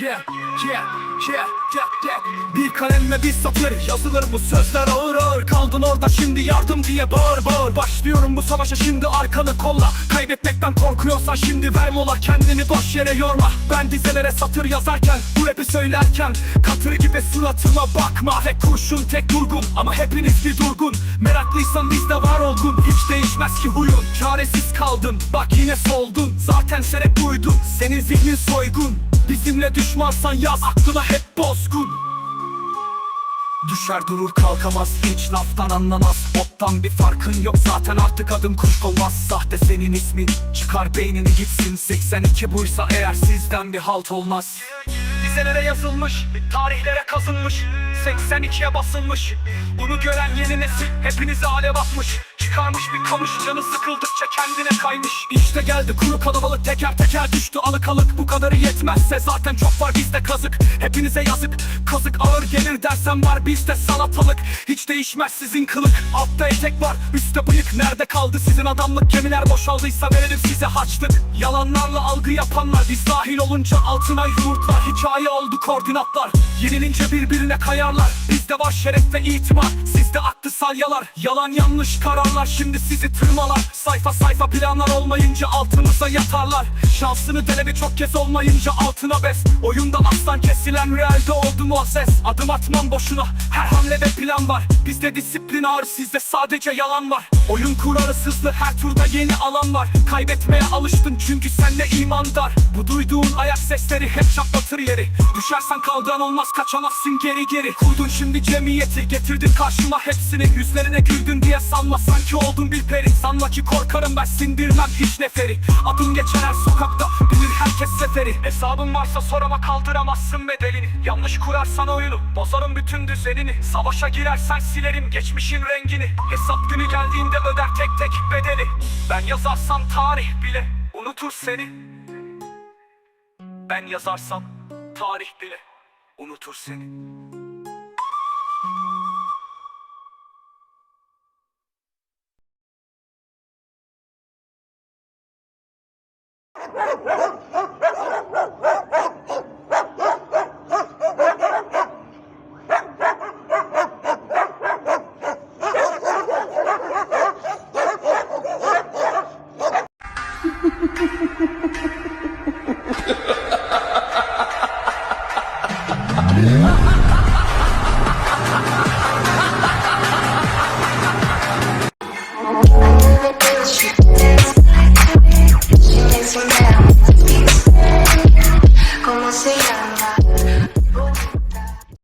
Yeah, yeah, yeah, yeah, yeah. Bir kalemle bir satır yazılır bu sözler ağır ağır. Kaldın orada şimdi yardım diye bağır bağır. Başlıyorum bu savaşa şimdi arkanı kolla. Kaybetmekten korkuyorsan şimdi ver mola. Kendini boş yere yorma. Ben dizelere satır yazarken Bu rapi söylerken Katır gibi suratıma bakma. Tek kurşun tek durgun Ama hepiniz bir durgun. Meraklıysan bizde var olgun. Hiç değişmez ki huyun. Çaresiz kaldın Bak yine soldun. Zaten sen hep uydun Senin zihnin soygun Bizimle düşmansan yaz aklına hep bozgun. Düşer durur kalkamaz hiç laftan anlamaz. Bottan bir farkın yok zaten artık adım kuş olmaz. Sahte senin ismin çıkar beynini gitsin. 82 buysa eğer sizden bir halt olmaz Dizelere yazılmış tarihlere kazınmış 82'ye basılmış. Bunu gören yeni nesil hepinize alev atmış Çıkarmış bir kamış canı sıkıldıkça kendine kaymış. İşte geldi kuru kalabalık teker teker düştü alıkalık. Bu kadarı yetmezse zaten çok var bizde kazık. Hepinize yazık kazık ağır gelir dersen var bizde salatalık. Hiç değişmez sizin kılık. Altta etek var üstte bıyık. Nerede kaldı sizin adamlık? Gemiler boşaldıysa verelim size harçlık. Yalanlarla algı yapanlar biz dahil olunca altına yumurtlar. Hikaye oldu koordinatlar. Yenilince birbirine kayarlar Bizde var şeref ve itimat Sizde aktı salyalar. Yalan yanlış kararlar şimdi sizi tırmalar. Sayfa sayfa planlar olmayınca altınıza yatarlar. Şansını denedi çok kez olmayınca altına bes. Oyunda aslan kesilen realde oldu muazzez. Adım atmam boşuna her hamlede plan var. Bizde disiplin ağır sizde sadece yalan var. Oyun kurarız hızlı her turda yeni alan var. Kaybetmeye alıştın çünkü sende imandar. Bu duyduğun ayak sesleri hep çatlatır yeri. Düşersen kaldıran olmaz kaçamazsın geri geri. Kurdun şimdi cemiyeti getirdin karşıma hepsini Yüzlerine güldün diye sanma. Sanki oldun bir peri Sanma ki korkarım ben sindirmem hiç neferi. Adım geçer her sokakta bilir herkes seferi. Hesabın varsa sorama kaldıramazsın bedelini. Yanlış kurarsan oyunu bozarım bütün düzenini. Savaşa girersen silerim geçmişin rengini. Hesap günü geldiğinde öder tek tek bedeli. Ben yazarsam tarih bile unutur seni. Ben yazarsam tarih bile unutur seni Yeah.